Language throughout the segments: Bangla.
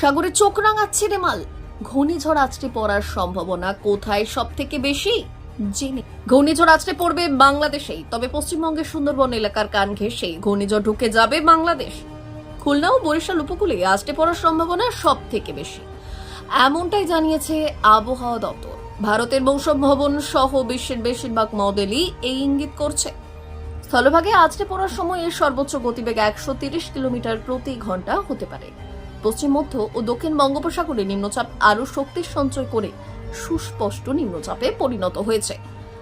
সাগরে চোখ রাঙাচ্ছে রে মাল ঘূর্ণিঝড় আছড়ে পড়ার সম্ভাবনা কোথায় সব থেকে বেশি? জেনে। ঘূর্ণিঝড় আছড়ে পড়বে বাংলাদেশেই, তবে পশ্চিমবঙ্গের সুন্দরবন এলাকার কান ঘেঁষেই ঘূর্ণিঝড় ঢুকে যাবে বাংলাদেশ। খুলনা ও বরিশাল উপকূলে আছড়ে পড়ার সম্ভাবনা সব থেকে বেশি। এমনটাই জানিয়েছে আবহাওয়া দপ্তর। ভারতের মৌসুম ভবন সহ বিশ্বের বেশিরভাগ মডেলই এই ইঙ্গিত করছে। স্থলভাগে আছড়ে পড়ার সময় এর সর্বোচ্চ গতিবেগ একশো কিলোমিটার প্রতি ঘণ্টা হতে পারে। পশ্চিম মধ্য ও দক্ষিণ বঙ্গোপসাগরে নিম্নচাপ আরও শক্তির সঞ্চয় করে সুস্পষ্ট নিম্নচাপে পরিণত হয়েছে।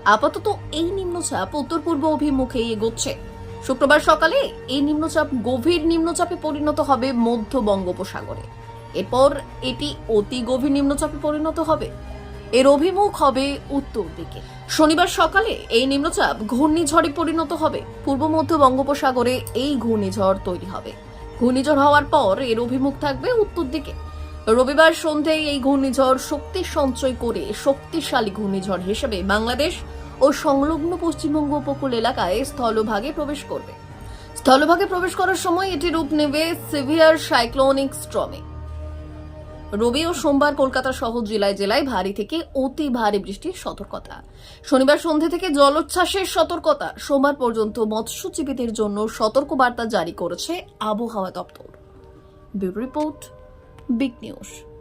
আপাতত এই নিম্নচাপ উত্তর পূর্ব অভিমুখে এগোচ্ছে। শুক্রবার সকালে এই নিম্নচাপ গভীর নিম্নচাপে পরিণত হবে মধ্য বঙ্গোপসাগরে। এরপর এটি অতি গভীর নিম্নচাপে পরিণত হবে। এর অভিমুখ হবে উত্তর দিকে। শনিবার সকালে এই নিম্নচাপ ঘূর্ণিঝড়ে পরিণত হবে। পূর্ব মধ্য বঙ্গোপসাগরে এই ঘূর্ণিঝড় তৈরি হবে। ঘূর্ণিঝড় হওয়ার পর এর অভিমুখ থাকবে উত্তর দিকে। রবিবার সন্ধ্যায় এই ঘূর্ণিঝড় শক্তি সঞ্চয় করে শক্তিশালী ঘূর্ণিঝড় হিসেবে বাংলাদেশ ও সংলগ্ন পশ্চিমবঙ্গ উপকূল এলাকায় স্থলভাগে প্রবেশ করবে। স্থলভাগে প্রবেশ করার সময় এটি রূপ নেবে সিভিয়ার সাইক্লোনিক স্ট্রমে। রবি ও সোমবার কলকাতা সহ জেলায় জেলায় ভারী থেকে অতি ভারী বৃষ্টির সতর্কতা। শনিবার সন্ধে থেকে জলোচ্ছ্বাসের সতর্কতা। সোমবার পর্যন্ত মৎস্যজীবীদের জন্য সতর্ক বার্তা জারি করেছে আবহাওয়া দপ্তর। Bureau report, big news.